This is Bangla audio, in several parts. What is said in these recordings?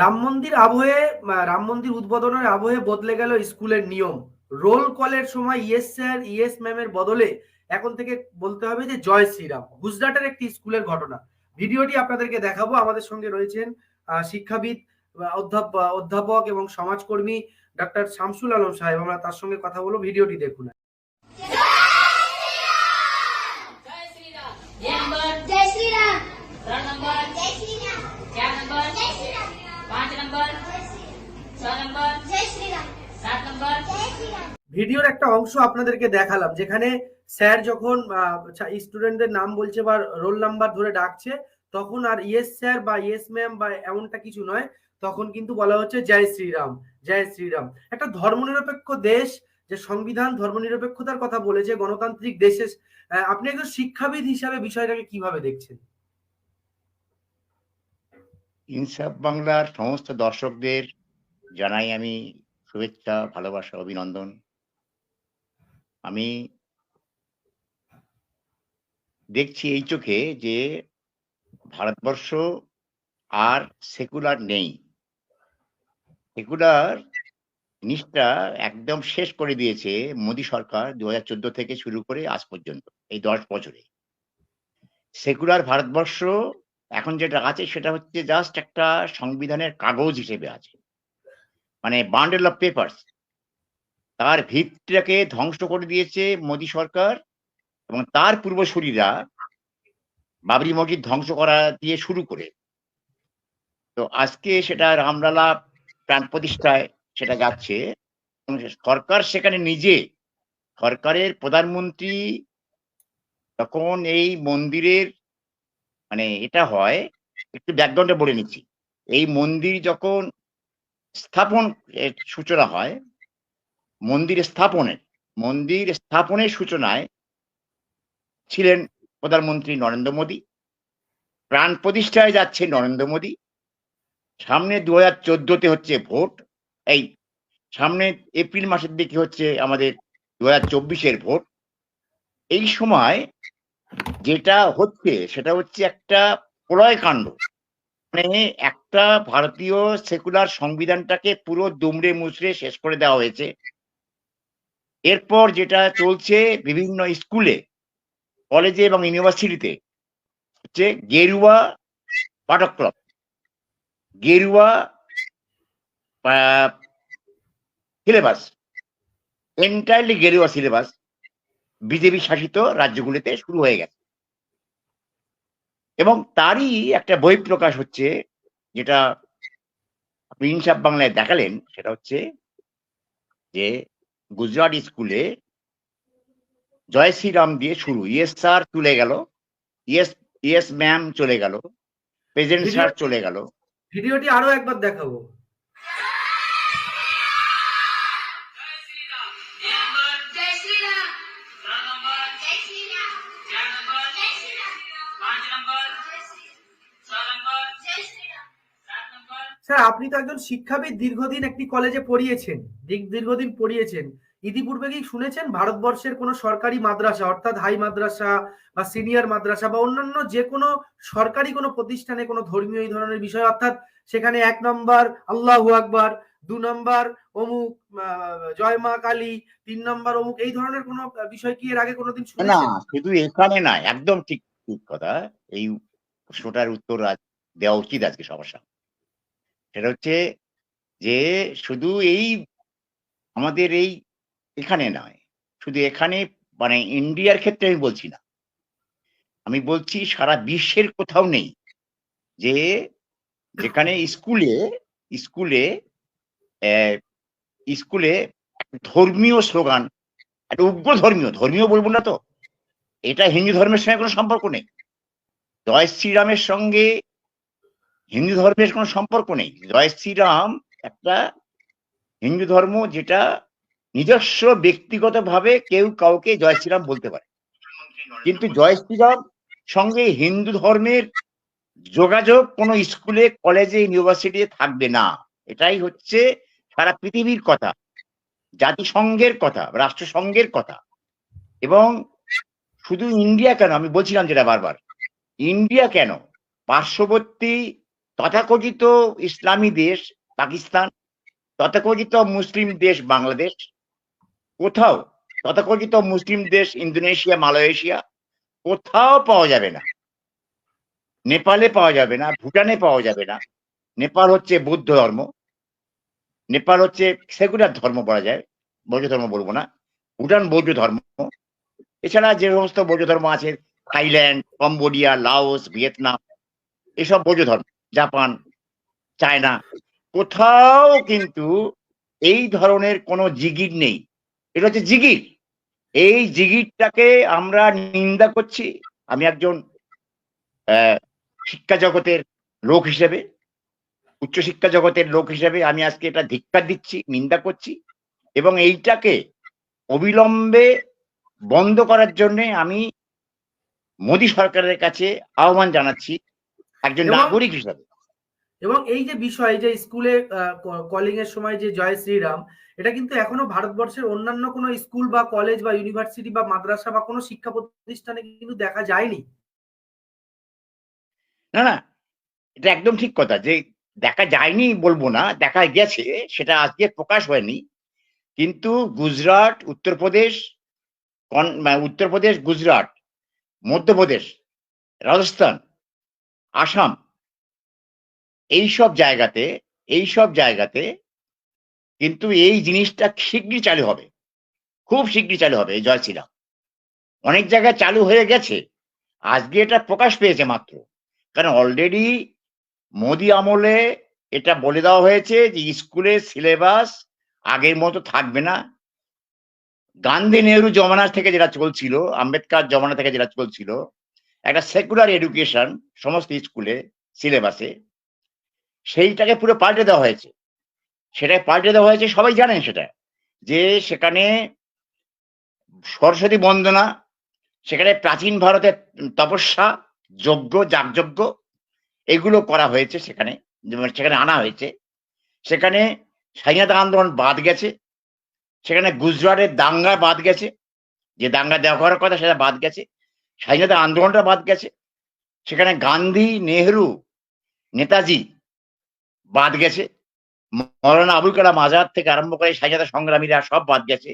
রাম মন্দির আবহে রাম মন্দির উদ্বোধনের আবহে বদলে গেল স্কুলের নিয়ম। রোল কলের সময় ইয়েস স্যার, ইয়েস ম্যামের বদলে এখন থেকে বলতে হবে যে জয় শ্রীরাম। গুজরাটের একটি স্কুলের ঘটনা। ভিডিওটি আপনাদেরকে দেখাবো। আমাদের সঙ্গে রয়েছেন শিক্ষাবিদ অধ্যাপক এবং সমাজকর্মী ডক্টর শামসুল আলম সাহেব। আমরা তার সঙ্গে কথা বলব। ভিডিওটি দেখুন। ভিডিওর একটা অংশ আপনাদেরকে দেখালাম যেখানে স্যার যখন স্টুডেন্টদের নাম বলছে বা রোল নাম্বার ধরে ডাকছে তখন আর ইয়েস স্যার বা ইয়েস ম্যাম বা এমনটা কিছু নয় তখন কিন্তু বলা হচ্ছে জয় শ্রীরাম জয় শ্রীরাম। একটা ধর্মনিরপেক্ষ দেশ যে সংবিধান ধর্মনিরপেক্ষতার কথা বলেছে গণতান্ত্রিক দেশে আপনি একজন শিক্ষাবিদ হিসাবে বিষয়টাকে কীভাবে দেখছেন? ইনসাফ বাংলার সমস্ত দর্শকদের জানাই আমি শুভেচ্ছা, ভালোবাসা, অভিনন্দন। আমি দেখছি এই চোখে যে ভারতবর্ষ আর সেকুলার নেই। সেকুলার জিনিসটা একদম শেষ করে দিয়েছে মোদী সরকার দু হাজার চোদ্দ থেকে শুরু করে আজ পর্যন্ত, এই দশ বছরে। সেকুলার ভারতবর্ষ এখন যেটা আছে সেটা হচ্ছে জাস্ট একটা সংবিধানের কাগজ হিসেবে আছে। মানে বান্ডেল অফ পেপার্স তার ভিতটাকে ধ্বংস করে দিয়েছে মোদী সরকার এবং তার পূর্বসূরীরা বাবরি মসজিদ ধ্বংস করা দিয়ে শুরু করে। তো আজকে সেটা রামলালা প্রাণ প্রতিষ্ঠায় সেটা যাচ্ছে। সরকার সেখানে নিজে, সরকারের প্রধানমন্ত্রী তখন এই মন্দিরের মানে এটা হয়, একটু ব্যাকগ্রাউন্ডে বলে নিচ্ছি। এই মন্দির যখন স্থাপন সূচনা হয়, মন্দির স্থাপনের মন্দির স্থাপনের সূচনায় ছিলেন প্রধানমন্ত্রী নরেন্দ্র মোদী, প্রাণ প্রতিষ্ঠায় যাচ্ছে নরেন্দ্র মোদী, সামনে দু হাজার চোদ্দতে হচ্ছে ভোট, এই সামনে এপ্রিল মাসের দিকে হচ্ছে আমাদের দু হাজার চব্বিশের ভোট, এই সময় যেটা হচ্ছে, সেটা হচ্ছে একটা প্রলয় কাণ্ড মানে একটা ভারতীয় সেকুলার সংবিধানটাকে পুরো দুমড়ে মুচড়ে শেষ করে দেওয়া হয়েছে। এরপর যেটা চলছে বিভিন্ন স্কুলে, কলেজে এবং ইউনিভার্সিটিতে, হচ্ছে গেরুয়া পাঠক্রম। গেরুয়া সিলেবাস। এন্টায়ারলি গেরুয়া সিলেবাস। বিজেপি শাসিত রাজ্যগুলিতে শুরু হয়ে গেছে। এবং তারই একটা বই প্রকাশ হচ্ছে যেটা আপনি ইনসাফ বাংলায় দেখালেন সেটা হচ্ছে যে গুজরাট স্কুলে জয় শ্রীরাম দিয়ে শুরু। ইয়েস স্যার চলে গেল ইয়েস ইয়েস ম্যাম চলে গেল প্রেজেন্ট স্যার চলে গেল। ভিডিওটি আরও একবার দেখাবো। স্যার, আপনি তো একজন শিক্ষাবিদ, দীর্ঘদিন একটি কলেজে পড়িয়েছেন। দীর্ঘদিন পড়িয়েছেন। ইতিপূর্বে কি শুনেছেন? ভারতবর্ষের কোনো সরকারি মাদ্রাসা, অর্থাৎ হাই মাদ্রাসা বা সিনিয়র মাদ্রাসা বা অন্যান্য যে কোনো সরকারি কোনো প্রতিষ্ঠানে কোনো ধর্মীয় এই ধরনের বিষয়, অর্থাৎ সেখানে এক নম্বর আল্লাহু আকবার, দু নম্বর অমুক জয় মা কালী, তিন নম্বর অমুক, এই ধরনের কোনো বিষয় কি এর আগে কোনোদিন না, শুধু এখানে না একদম ঠিক ঠিক কথা। এই প্রশ্নটার উত্তর দেওয়া উচিত আজকে সবার সামনে। সেটা হচ্ছে যে শুধু এই আমাদের এই এখানে নয়, শুধু এখানে মানে ইন্ডিয়ার ক্ষেত্রে আমি বলছি না। আমি বলছি সারা বিশ্বের কোথাও নেই যে যেখানে স্কুলে স্কুলে স্কুলে ধর্মীয় স্লোগান, একটা উগ্র ধর্মীয় ধর্মীয় বলব না তো, এটা হিন্দু ধর্মের সঙ্গে কোনো সম্পর্ক নেই। জয় শ্রীরামের সঙ্গে হিন্দু ধর্মের কোনো সম্পর্ক নেই। জয় শ্রীরাম একটা হিন্দু ধর্ম যেটা নিজস্ব ব্যক্তিগতভাবে কেউ কাউকে জয় শ্রীরাম বলতে পারে। কিন্তু জয় শ্রীরাম সঙ্গে হিন্দু ধর্মের যোগাযোগ কোনো স্কুলে, কলেজে, ইউনিভার্সিটিতে থাকবে না। এটাই হচ্ছে সারা পৃথিবীর কথা, জাতিসংঘের কথা, রাষ্ট্রসংঘের কথা। এবং শুধু ইন্ডিয়া কেন? আমি বলছিলাম যেটা বারবার। ইন্ডিয়া কেন? পার্শ্ববর্তী তথাকথিত ইসলামী দেশ পাকিস্তান, তথাকথিত মুসলিম দেশ বাংলাদেশ, কোথাও তথাকথিত মুসলিম দেশ ইন্দোনেশিয়া, মালয়েশিয়া, কোথাও পাওয়া যাবে না। নেপালে পাওয়া যাবে না, ভুটানে পাওয়া যাবে না। নেপাল হচ্ছে বৌদ্ধ ধর্ম। নেপাল হচ্ছে সেকুলার ধর্ম বলা যায়, বৌদ্ধ ধর্ম বলব না। ভুটান বৌদ্ধ ধর্ম। এছাড়া যে সমস্ত বৌদ্ধ ধর্ম আছে, থাইল্যান্ড, কম্বোডিয়া, লাওস, ভিয়েতনাম, এসব বৌদ্ধ ধর্ম। জাপান, চায়না, কোথাও কিন্তু এই ধরনের কোনো জিগির নেই। এটা হচ্ছে জিগির। এই জিগিরটাকে আমরা নিন্দা করছি। আমি একজন শিক্ষা জগতের লোক হিসেবে উচ্চশিক্ষা জগতের লোক হিসেবে আমি আজকে এটা ধিক্কার দিচ্ছি, নিন্দা করছি এবং এইটাকে অবিলম্বে বন্ধ করার জন্যে আমি মোদী সরকারের কাছে আহ্বান জানাচ্ছি একজন নাগরিক হিসাবে। এবং এই যে বিষয় যে স্কুলে কলিং এর সময় যে জয় শ্রীরাম এটা কিন্তু এখনও ভারতবর্ষের অন্যান্য কোনো স্কুল বা কলেজ বা ইউনিভার্সিটি বা মাদ্রাসা বা কোনো শিক্ষা প্রতিষ্ঠানে কিন্তু দেখা যায়নি। না না এটা একদম ঠিক কথা যে দেখা যায়নি বলব না দেখা গেছে সেটা আজকে প্রকাশ হয়নি। কিন্তু গুজরাট উত্তরপ্রদেশ উত্তরপ্রদেশ গুজরাট মধ্যপ্রদেশ রাজস্থান আসাম। এই সব জায়গাতে এই সব জায়গাতে কিন্তু এই জিনিসটা শীঘ্রই চালু হবে। খুব শীঘ্রই চালু হবে এই জয় শ্রীরাম অনেক জায়গায় চালু হয়ে গেছে। আজকে এটা প্রকাশ পেয়েছে মাত্র। কারণ অলরেডি মোদি আমলে এটা বলে দেওয়া হয়েছে যে স্কুলের সিলেবাস আগের মতো থাকবে না। গান্ধী নেহরু জমানা থেকে যেটা চলছিল, আম্বেদকার জমানা থেকে যেটা চলছিল একটা সেকুলার এডুকেশন সমস্ত স্কুলে সিলেবাসে সেইটাকে পুরো পাল্টে দেওয়া হয়েছে। সেটাই পাল্টে দেওয়া হয়েছে, সবাই জানেন সেটা। যে সেখানে সরস্বতী বন্দনা, সেখানে প্রাচীন ভারতের তপস্যা, যজ্ঞ, যাগযজ্ঞ, এগুলো করা হয়েছে সেখানে সেখানে আনা হয়েছে। সেখানে স্বাধীনতা আন্দোলন বাদ গেছে। সেখানে গুজরাটের দাঙ্গা বাদ গেছে। যে দাঙ্গা দেওয়া করার কথা সেটা বাদ গেছে। স্বাধীনতা আন্দোলনটা বাদ গেছে। সেখানে গান্ধী, নেহরু, নেতাজি বাদ গেছে। মৌলানা আবুল কালাম আজাদ থেকে আরম্ভ করে স্বাধীনতা সংগ্রামীরা সব বাদ গেছে।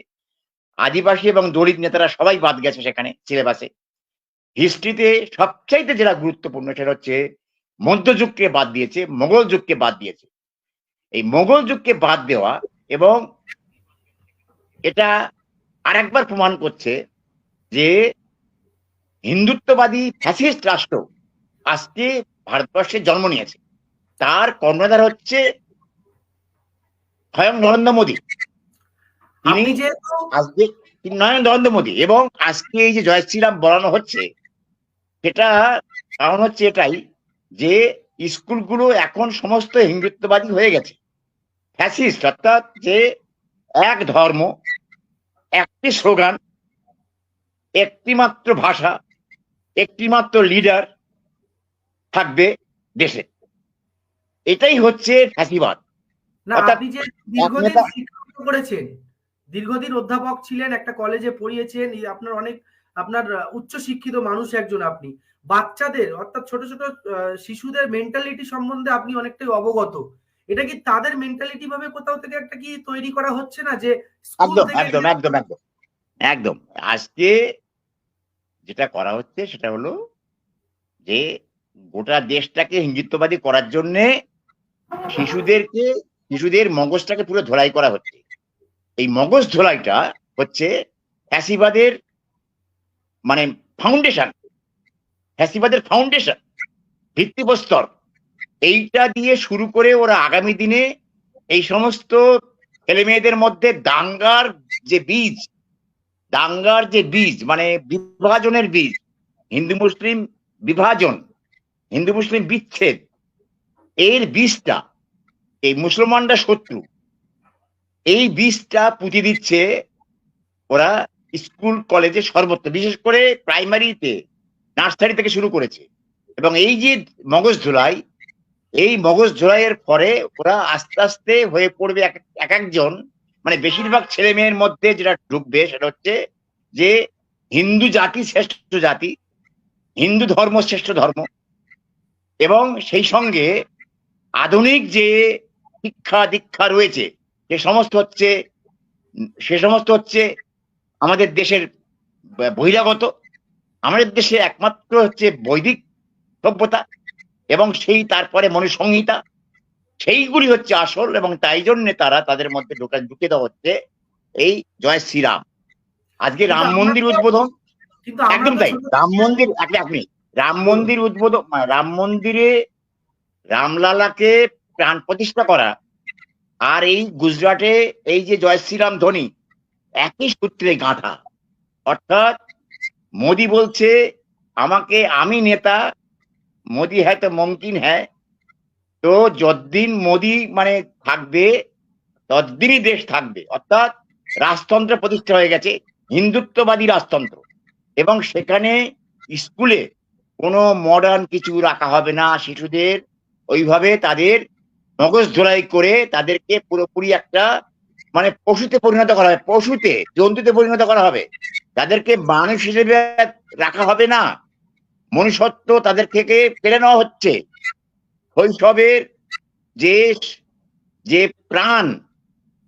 আদিবাসী এবং দলিত নেতারা সবাই বাদ গেছে সেখানে সিলেবাসে। হিস্ট্রিতে সবচাইতে যেটা গুরুত্বপূর্ণ সেটা হচ্ছে মধ্যযুগকে বাদ দিয়েছে, মোগল যুগকে বাদ দিয়েছে। এই মোগল যুগকে বাদ দেওয়া এবং এটা আরেকবার প্রমাণ করছে যে হিন্দুত্ববাদী ফ্যাসিস্ট রাষ্ট্র আজকে ভারতবর্ষে জন্ম নিয়েছে। তার কর্ণধার হচ্ছে স্বয়ং নরেন্দ্র মোদী। তিনি আজকে নরেন্দ্র মোদী এবং আজকে এই যে জয় শ্রীরাম বলানো হচ্ছে সেটা কারণ হচ্ছে এটাই যে স্কুলগুলো এখন সমস্ত হিন্দুত্ববাদী হয়ে গেছে। ফ্যাসিস্ট অর্থাৎ যে এক ধর্ম একটি স্লোগান একটি মাত্র ভাষা একটি মাত্র লিডার থাকবে দেশে। এটাই হচ্ছে ফ্যাসিবাদ। আপনি যে দীর্ঘদিন শিক্ষকতা করেছেন দীর্ঘদিন অধ্যাপক ছিলেন একটা কলেজে পড়িয়েছেন আপনার অনেক আপনার উচ্চ শিক্ষিত মানুষ একজন আপনি। বাচ্চাদের অর্থাৎ ছোট ছোট শিশুদের মেন্টালিটি সম্বন্ধে আপনি অনেকটাই অবগত। এটা কি তাদের মেন্টালিটি ভাবে কোথাও থেকে একটা কি তৈরি করা হচ্ছে না যে একদম একদম একদম। একদম। আজকে যেটা করা হচ্ছে সেটা হলো যে গোটা দেশটাকে হিন্দুত্ববাদী করার জন্যে শিশুদেরকে, শিশুদের মগজটাকে পুরো ধোলাই করা হচ্ছে। এই মগজ ধোলাইটা হচ্ছে ফ্যাসিবাদের মানে ফাউন্ডেশন ফ্যাসিবাদের ফাউন্ডেশন ভিত্তিপ্রস্তর এইটা দিয়ে শুরু করে ওরা আগামী দিনে এই সমস্ত ছেলে মেয়েদের মধ্যে দাঙ্গার যে বীজ দাঙ্গার যে বীজ মানে বিভাজনের বীজ, হিন্দু মুসলিম বিভাজন, হিন্দু মুসলিম বিচ্ছেদ, এর বীজটা, এই মুসলমানরা শত্রু, এই বীজটা পুঁতে দিচ্ছে ওরা স্কুল, কলেজে সর্বত্র, বিশেষ করে প্রাইমারিতে, নার্সারি থেকে শুরু করেছে। এবং এই যে মগজ ধুলাই, এই মগজ ধুলাইয়ের পরে ওরা আস্তে আস্তে হয়ে পড়বে এক এক একজন মানে বেশিরভাগ ছেলে মেয়ের মধ্যে যেটা ঢুকবে সেটা হচ্ছে যে হিন্দু জাতি শ্রেষ্ঠ জাতি, হিন্দু ধর্ম শ্রেষ্ঠ ধর্ম এবং সেই সঙ্গে আধুনিক যে শিক্ষা দীক্ষা রয়েছে, সে সমস্ত হচ্ছে, সে সমস্ত হচ্ছে আমাদের দেশের বহিরাগত, আমাদের দেশে একমাত্র হচ্ছে বৈদিক সভ্যতা এবং সেই তারপরে মনুসংহিতা সেইগুলি হচ্ছে আসল এবং তাই জন্য তারা তাদের মধ্যে ঢোকা ঢুকে দেওয়া হচ্ছে এই জয় শ্রীরাম। আজকে রাম মন্দির উদ্বোধন? একদম তাই। রাম মন্দির আপনি রাম মন্দির উদ্বোধন রাম মন্দিরে রামলালাকে প্রাণ প্রতিষ্ঠা করা আর এই গুজরাটে এই যে জয় শ্রীরাম ধ্বনি একই সূত্রে গাঁথা। অর্থাৎ মোদি বলছে আমাকে আমি নেতা মোদি হ্যাঁ তো মুমকিন হ্যাঁ তো যতদিন মোদি মানে থাকবে, ততদিনই দেশ থাকবে। অর্থাৎ রাজতন্ত্র প্রতিষ্ঠা হয়ে গেছে, হিন্দুত্ববাদী রাজতন্ত্র। এবং সেখানে স্কুলে কোনো মডার্ন কিছু রাখা হবে না শিশুদের। ওইভাবে তাদের মগজ ধোলাই করে তাদেরকে পুরোপুরি একটা মানে পশুতে পরিণত করা হবে। পশুতে, জন্তুতে পরিণত করা হবে। তাদেরকে মানুষ হিসেবে রাখা হবে না। মনুষ্যত্ব তাদের থেকে কেড়ে নেওয়া হচ্ছে। শৈশবের যে যে প্রাণ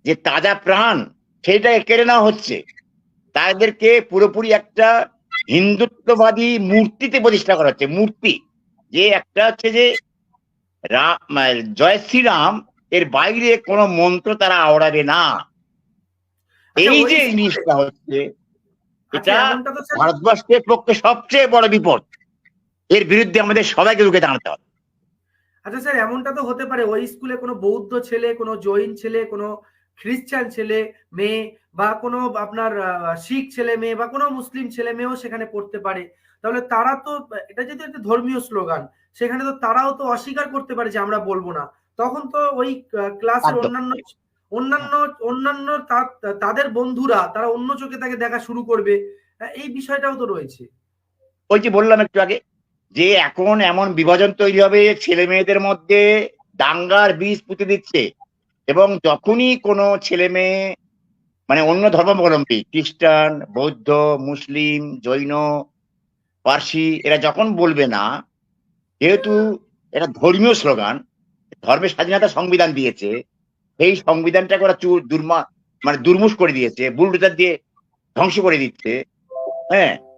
যে তাজা প্রাণ সেটাকে কেড়ে নেওয়া হচ্ছে। তাদেরকে পুরোপুরি একটা হিন্দুত্ববাদী মূর্তিতে প্রতিষ্ঠা করা হচ্ছে মূর্তি। যে একটা হচ্ছে যে রাম জয় শ্রীরাম এর বাইরে কোনো মন্ত্র তারা আওড়াবে না। আচ্ছা, এই যে জিনিসটা হচ্ছে আচ্ছা, এটা ভারতবর্ষের পক্ষে সবচেয়ে বড় বিপদ। এর বিরুদ্ধে আমাদের সবাইকে রুখে দাঁড়াতে হবে। আচ্ছা স্যার এমনটা তো হতে পারে ওই স্কুলে কোনো বৌদ্ধ ছেলে কোনো জৈন ছেলে কোনো খ্রিস্টান ছেলে মেয়ে বা কোনো আপনার শিখ ছেলে মেয়ে বা কোনো মুসলিম ছেলে মেয়েও সেখানে পড়তে পারে। তাহলে তারা তো এটা যদি একটা ধর্মীয় স্লোগান সেখানে তো তারাও তো অস্বীকার করতে পারে যে আমরা বলব না। তখন তো ওই ক্লাসের অন্যান্য অন্যান্য অন্যান্য তাদের বন্ধুরা তারা অন্য চোখে তাকে দেখা শুরু করবে। এই বিষয়টাও তো রয়েছে। ওই যে বললাম একটু আগে যে এখন এমন বিভাজন তৈরি হবে ছেলে মেয়েদের মধ্যে দাঙ্গার বীজ পুঁতে দিচ্ছে। এবং যখনই কোনো ছেলে মেয়ে মানে অন্য ধর্মাবলম্বী, খ্রিস্টান, বৌদ্ধ, মুসলিম, জৈন, পার্সি, এরা যখন বলবে না, যেহেতু এটা ধর্মীয় স্লোগান, ধর্মের স্বাধীনতা সংবিধান দিয়েছে এই সংবিধানটাকে ওরা চুর, দুর্মা মানে দুর্মুষ করে দিয়েছে, বুলডোজার দিয়ে ধ্বংস করে দিচ্ছে হ্যাঁ?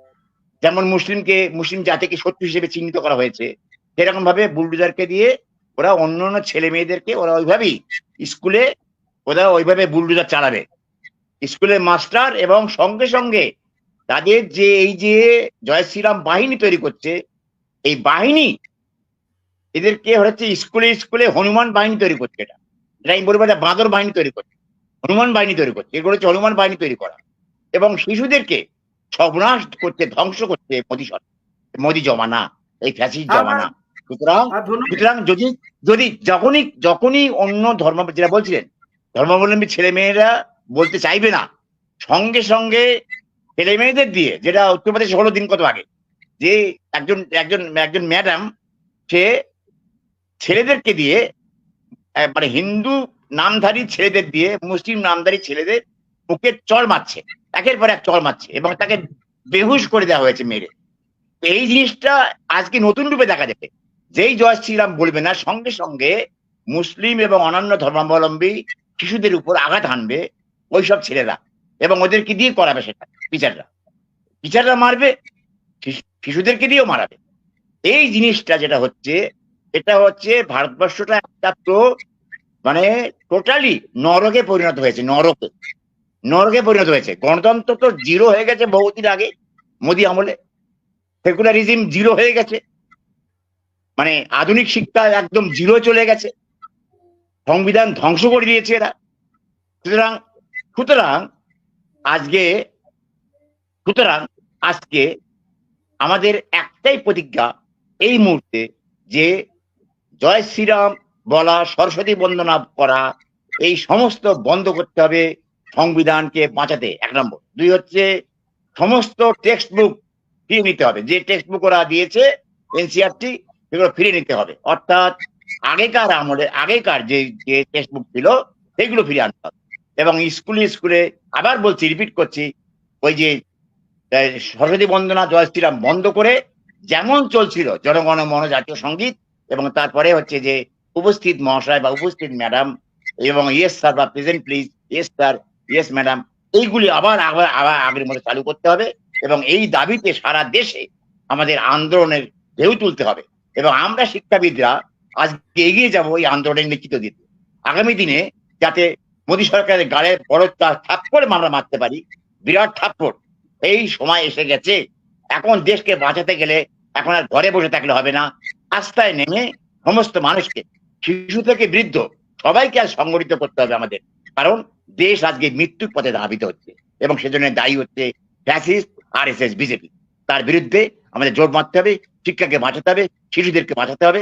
যেমন মুসলিমকে, মুসলিম জাতিকে শত্রু হিসেবে চিহ্নিত করা হয়েছে সেরকম ভাবে বুলডোজারকে দিয়ে ওরা অন্য অন্য ছেলে মেয়েদেরকে ওরা ওইভাবেই স্কুলে, ওরা ওইভাবে বুলডোজার চালাবে। স্কুলের মাস্টার এবং সঙ্গে সঙ্গে তাদের যে এই যে জয় শ্রীরাম বাহিনী তৈরি করছে, এই বাহিনী এদেরকে হচ্ছে স্কুলে স্কুলে হনুমান বাহিনী তৈরি করছে এটা। এটা আমি বলব বাঁদর বাহিনী তৈরি করছে, হনুমান বাহিনী তৈরি করছে, এগুলো হচ্ছে হনুমান বাহিনী তৈরি করা। এবং শিশুদেরকে সর্বনাশ করতে ধ্বংস করতে মোদী সরকার মোদী জমানা এই ফ্যাসিস জমানা। সুতরাং সুতরাং যদি যদি যখনই যখনই অন্য ধর্ম যেটা বলছিলেন ধর্মাবলম্বী ছেলে মেয়েরা বলতে চাইবে না সঙ্গে সঙ্গে ছেলে মেয়েদের দিয়ে যেটা উত্তরপ্রদেশে হলো দিন কত আগে যে একজন একজন একজন ম্যাডাম সে ছেলেদেরকে দিয়ে মানে হিন্দু নামধারী ছেলেদের দিয়ে মুসলিম নামধারী ছেলেদের মুখে চড় মারছে। একের পর এক চড় মারছে এবং তাকে বেহুশ করে দেওয়া হয়েছে মেরে। এই জিনিসটা আজকে নতুন রূপে দেখা যাবে। যেই জয় শ্রীরাম বলবে না, সঙ্গে সঙ্গে মুসলিম এবং অন্যান্য ধর্মাবলম্বী শিশুদের উপর আঘাত হানবে ওইসব ছেলেরা এবং ওদেরকে দিয়ে করাবে সেটা টিচাররা টিচাররা মারবে, শিশু- শিশুদেরকে দিয়েও মারাবে। এই জিনিসটা যেটা হচ্ছে, এটা হচ্ছে ভারতবর্ষটা একটা তো মানে টোটালি নরকে পরিণত হয়েছে, নরকে। নরকে পরিণত হয়েছে। গণতন্ত্র তো জিরো হয়ে গেছে বহুদিন আগে। মোদী আমলে সেকুলারিজম জিরো হয়ে গেছে। মানে আধুনিক শিক্ষা একদম জিরো চলে গেছে। সংবিধান ধ্বংস করে দিয়েছে এরা। সুতরাং সুতরাং আজকে সুতরাং আজকে আমাদের একটাই প্রতিজ্ঞা এই মুহূর্তে যে জয় শ্রীরাম বলা সরস্বতী বন্দনা করা, এই সমস্ত বন্ধ করতে হবে। সংবিধানকে বাঁচাতে, এক নম্বর। দুই হচ্ছে, সমস্ত টেক্সট বুক ফিরিয়ে নিতে হবে। যে টেক্সট বুক ওরা দিয়েছে এনসিআরটি সেগুলো ফিরিয়ে নিতে হবে। অর্থাৎ, আগেকার আমলে, আগেকার যে যে টেক্সট বুক ছিল, সেগুলো ফিরিয়ে আনতে হবে। এবং স্কুলে স্কুলে আবার বলছি রিপিট করছি, ওই যে সরস্বতী বন্দনা জয় শ্রীরাম বন্ধ করে যেমন চলছিল জনগণ মন জাতীয় সংগীত এবং তারপরে হচ্ছে যে, উপস্থিত মহাশয় বা উপস্থিত ম্যাডাম এবং ইয়েস স্যার বা present please yes sir yes madam এইগুলি আবার আবার আবার আগের মতো চালু করতে হবে এবং এই দাবিতে সারা দেশে আমাদের আন্দোলনের ঢেউ তুলতে হবে। এবং আমরা শিক্ষাবিদরা আজকে এগিয়ে যাব এই আন্দোলনের নেতৃত্ব দিতে। আগামী দিনে যাতে মোদী সরকারের গাড়ে বড় থাপ্পড় আমরা মারতে পারি, বিরাট থাপ্পড়। এই সময় এসে গেছে। এখন দেশকে বাঁচাতে গেলে এখন আর ঘরে বসে থাকলে হবে না। রাস্তায় নেমে সমস্ত মানুষকে, শিশু থেকে বৃদ্ধ, সবাইকে আর সংগঠিত করতে হবে আমাদের। কারণ দেশ আজকে মৃত্যুর পথে ধাবিত হচ্ছে এবং সেজন্য দায়ী হচ্ছে fascist R S S BJP. তার বিরুদ্ধে আমাদের জোর মারতে হবে শিক্ষাকে বাঁচাতে হবে শিশুদেরকে বাঁচাতে হবে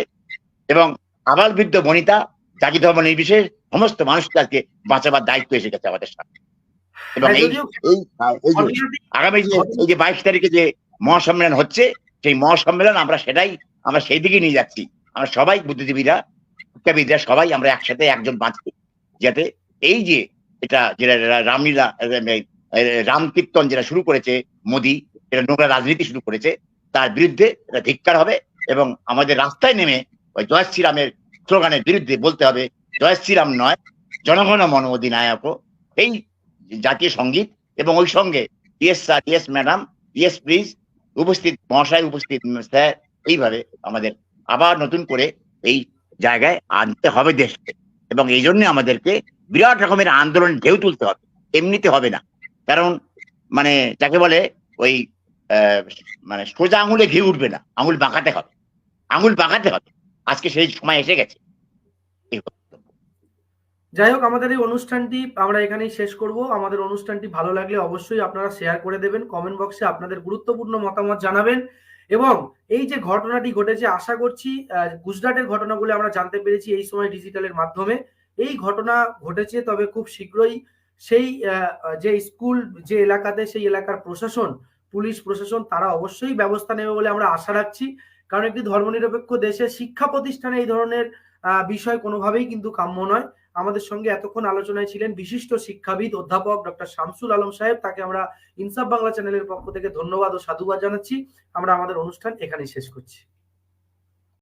এবং আবাল বৃদ্ধ বনিতা জাতি ধর্ম নির্বিশেষ সমস্ত মানুষকে আজকে বাঁচাবার দায়িত্ব এসে গেছে আমাদের সামনে। এবং হ্যাঁ, এই এই আগামী যে এই যে বাইশ তারিখে যে মহাসম্মেলন হচ্ছে সেই মহাসম্মেলন আমরা সেটাই আমরা সেই দিকে নিয়ে যাচ্ছি। আমরা সবাই বুদ্ধিজীবীরা শিক্ষাবিদরা সবাই আমরা একসাথে একজন বাঁচতে যাতে এই যে এটা যেটা রামলীলা আহ, আহ, রাম কীর্তন যেটা শুরু করেছে মোদী এটা নোংরা রাজনীতি শুরু করেছে তার বিরুদ্ধে এটা ধিক্কার হবে এবং আমাদের রাস্তায় নেমে ওই জয় শ্রীরামের স্লোগানের বিরুদ্ধে বলতে হবে জয় শ্রীরাম নয় জনগণ মন অধিনায়ক এই জাতীয় সংগীত এবং ওই সঙ্গে yes sir yes madam yes please উপস্থিত মহাশয় উপস্থিত স্যার এইভাবে আমাদের আবার নতুন করে এই জায়গায় আনতে হবে দেশকে। এবং এই জন্য আমাদেরকে বিরাট রকমের আন্দোলন ঢেউ তুলতে হবে। এমনিতে হবে না। কারণ মানে যাকে বলে, ওই মানে সোজা আঙুলে ঘি উঠবে না। আঙুল বাঁকাতে হবে। আঙুল বাঁকাতে হবে। আজকে সেই সময় এসে গেছে। যাই হোক, আমাদের এই অনুষ্ঠানটি আমরা এখানেই শেষ করব। আমাদের অনুষ্ঠানটি ভালো লাগলে অবশ্যই আপনারা শেয়ার করে দেবেন। কমেন্ট বক্সে আপনাদের গুরুত্বপূর্ণ মতামত জানাবেন। এবং এই যে ঘটনাটি ঘটেছে, আশা করছি গুজরাটের ঘটনাগুলো আমরা জানতে পেরেছি এই সময় ডিজিটালের মাধ্যমে। এই ঘটনা ঘটেছে তবে খুব শীঘ্রই সেই যে স্কুল, যে এলাকাতে সেই এলাকার প্রশাসন, পুলিশ প্রশাসন, তারা অবশ্যই ব্যবস্থা নেবে বলে আমরা আশা রাখছি। কারণ একটি ধর্মনিরপেক্ষ দেশে শিক্ষা প্রতিষ্ঠানে এই ধরনের বিষয় কোনোভাবেই কিন্তু কাম্য নয়। আমাদের সঙ্গে এতক্ষণ আলোচনায় ছিলেন বিশিষ্ট শিক্ষাবিদ অধ্যাপক ডক্টর শামসুল আলম সাহেব। তাকে আমরা ইনসাফ বাংলা চ্যানেলের পক্ষ থেকে ধন্যবাদ ও সাধুবাদ জানাচ্ছি। আমরা আমাদের অনুষ্ঠান এখানেই শেষ করছি।